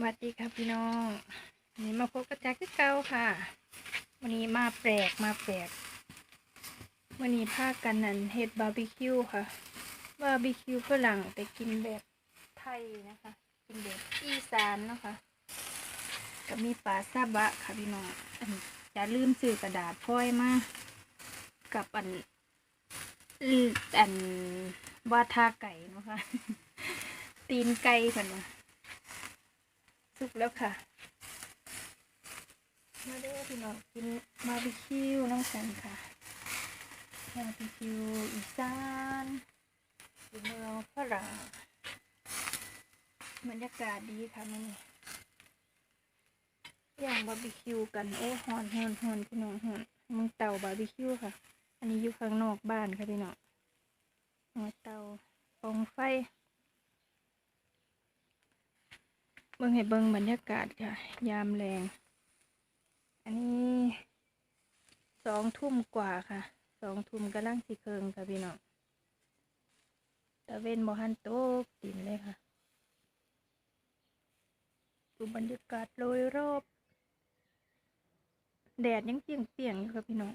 สวัสดีค่ะพี่น้องวันนี้มาพบกับแจ็คที่เก่าค่ะ วันนี้มาแปลกมาแปลกวันนี้พากันนันเฮ็ดบาร์บีคิวค่ะ บาร์บีคิวฝรั่งแต่กินแบบไทยนะคะ กินแบบอีสานนะคะก็มีปลาซาบะค่ะพี่น้องอันจะลืมซื้อกระดาษพ้อยมากับอันอันวาทาไก่นะคะ ตีนไก่กันนะ สุกแล้วค่ะ มาเด้อพี่น้องกินบาร์บีคิวน้องสันค่ะบาร์บีคิวอีสานอยู่เมืองฝรั่งบรรยากาศดีค่ะมันนี่ย่างบาร์บีคิวกันโอ้หอนหอนหอนพี่น้องหอนมึงเตาบาร์บีคิวค่ะ อันนี้อยู่ข้างนอกบ้านค่ะพี่น้องหัวเตาฟองไฟ เบิ่งให้เบิ่งบรรยากาศค่ะ ยามแรง อันนี้สองทุ่มกว่าค่ะ สองทุ่มกำลังสิเคิงค่ะพี่น้องตะเวนบ่หันโตกดินเลยค่ะ ดูบรรยากาศโดยรอบ แดดยังเปรียงๆอยู่ค่ะพี่น้อง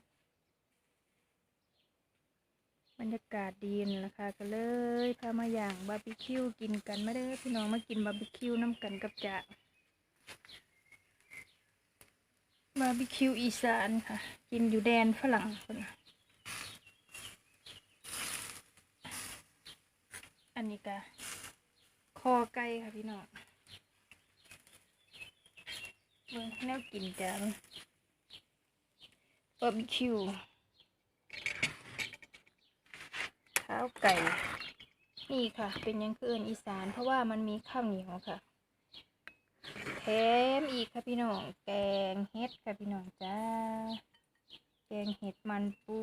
รรยากาศดีนะคะ ก็เลยพามาอย่างบาร์บีคิวกินกันมาเด้อพี่น้องมากินบาร์บีคิวน้ำกันกับจ่าบาร์บีคิวอีสานค่ะ กินอยู่แดนฝรั่งคนอันนี้ก็คอไก่ค่ะพี่น้องเบิ่งแนวกินจ้าบาร์บีคิว ข้าวไก่ นี่ค่ะ เป็นยังคือเอินอีสาน เพราะว่ามันมีข้าวเหนียวค่ะ แถมอีกค่ะพี่น้อง แกงเห็ดค่ะพี่น้องจ้า แกงเห็ดมันปู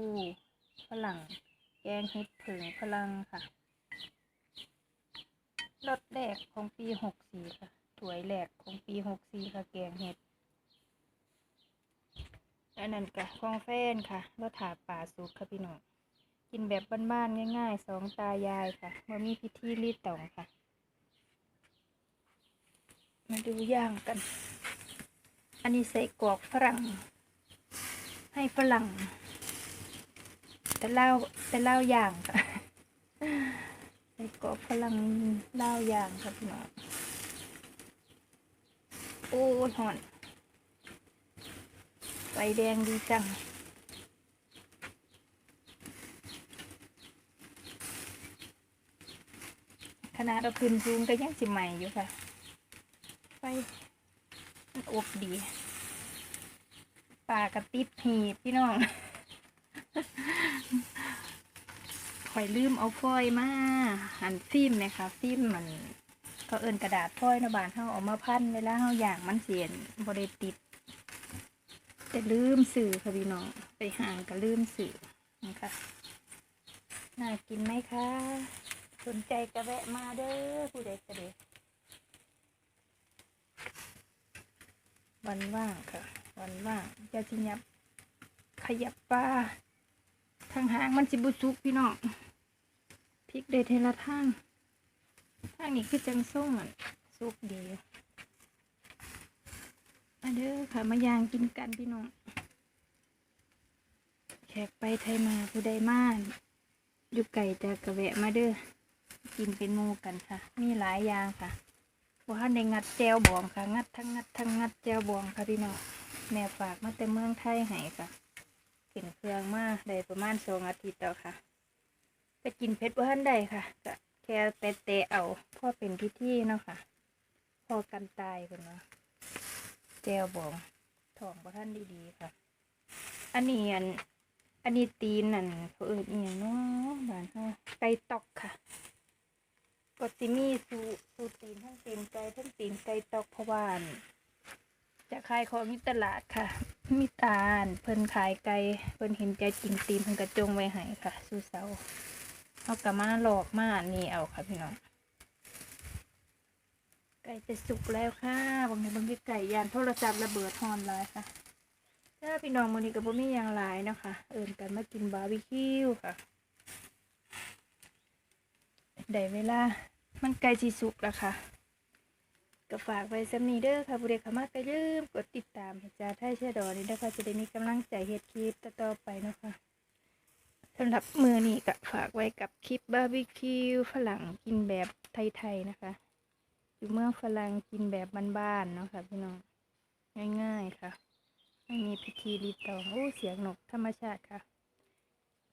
ฝรั่ง แกงเห็ดผึ่งฝรั่งค่ะรสแรกของปีหกสี่ค่ะถวยแรกของปีหกสี่ค่ะแกงเห็ดอันนั้นกะฟองแฟนค่ะรสถาป่าสุกค่ะพี่น้อง กินแบบบ้านๆง่ายๆสองตายายค่ะเมามีพิธีรีดต่องค่ะ มาดูย่างกัน อันนี้ใส่กรอกฝรั่ง ให้ฝรั่ง แต่เล่าแต่เล่าย่างค่ะใส่กรอกฝรั่งเล่าย่างค่ะพี่น้อโอ้ยหอนไฟแดงดีจัง ขนาดเราขึ้นซูงก็ยังสิใหม่อยู่ค่ะไฟมันอบดีปลากระติดหีบพี่น้องข่อยลืมเอาฟอยล์มาหันฟิล์มนะคะฟิล์มมันก็เอินกระดาษฟอยล์นะบานเฮาเอามาพันเวลาเฮาอย่างมันเสียนบริติดแต่ลืมสื่อค่ะพี่น้องไปห่างก็ลืมสื่อนะคะน่ากินไหมคะ สนใจก็แวะมาเด้อผู้ใดก็เด้วันว่างค่ะ วันว่างจะสิยับ ขยับปลาทางหางมันสิบุสุกพี่น้องพริกเดทเทละทางทางนี้คือจังส่งอะสุกดีมาเด้อค่ะมายางกินกันพี่น้องแขกไปไทยมาผู้ใดมาอยู่ไก่จะกระแวะมาเด้อ กินเป็นมูกันค่ะ มีหลายอย่างค่ะว่าในงัดแจวบองค่ะ งัดทั้งงัดทั้งงัดแจวบองค่ะพี่น้องแม่ฝากมาแต่เมืองไทยให้ค่ะกินเครื่องมาได้ประมาณสองอาทิตย์แล้วค่ะไปกินเพชรบ้านใดค่ะก็แค่เตะเอาพ่อเป็นพิธีเนาะค่ะพอกันตายคนเนาะแจวบองท้องประท่านดีๆค่ะ อันนี้อันอันนี้ตีนนั่นเขาเอิญอีหยังเนาะบานเฮาไก่ตอกค่ะ ก็สิมีสูสูตีนทั้งตีนไก่ทั้งตีนไก่ตอกพะวานจะขายของที่ตลาดค่ะ มีตาลเพิ่นขายไก่เพิ่นเห็นใจจริงตีนเพิ่นกระจงไว้ให้ค่ะ สู้เสาเอากลับมาหลอกมาอันนี่เอาค่ะพี่น้องไก่จะสุกแล้วค่ะบางทีบางทีไก่ยานโทรศัพท์ระเบิดฮอนไลายค่ะ ถ้าพี่น้องมื้อนี้ก็บ่มีหยังหลายเนาะค่ะเอิ้นกันมากินบาร์บีคิวค่ะ ได้เวลา มันใกล้สิสุกแล้วค่ะก็ฝากไว้สำนีเด้อค่ะผู้ใดเข้ามาก็อย่าลืมกดติดตามให้จ่าไทยเชดอนี่นะคะจะได้มีกำลังใจเฮ็ดคลิปต่อไปนะคะสำหรับมือนี้ก็ฝากไว้กับคลิปบาร์บีคิวฝรั่งกินแบบไทยๆนะคะอยู่เมืองฝรั่งกินแบบบ้านๆเนาะค่ะพี่น้องง่ายๆค่ะไม่มีพิธีรีตองโอ้เสียงนกธรรมชาติค่ะ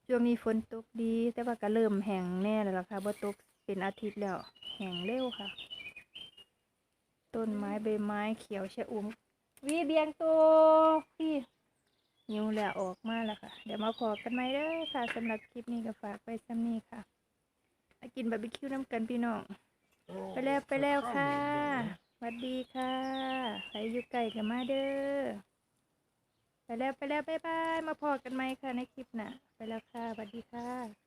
ช่วงนี้ฝนตกดี แต่ว่าก็เริ่มแห้งแน่แล้วล่ะค่ะบ่ตก เป็นอาทิตย์แล้ว แห้งเร็วค่ะ ต้นไม้ใบไม้เขียวชะอุ่มวีเบียงตัวพี่ยิวแล้วออกมาแล้วค่ะ เดี๋ยวมาพอกันไหมเด้อค่ะสำหรับคลิปนี้ก็ฝากไว้ซ้ำนี้ค่ะมากินบาร์บีคิวน้ำกันพี่น้องไปแล้วไปแล้วค่ะสวัสดีค่ะใครอยู่ไกลกันมาเด้อไปแล้วไปแล้วบ๊ายบายมาพอกันไหมค่ะในคลิปน่ะ ไปแล้วค่ะสวัสดีค่ะ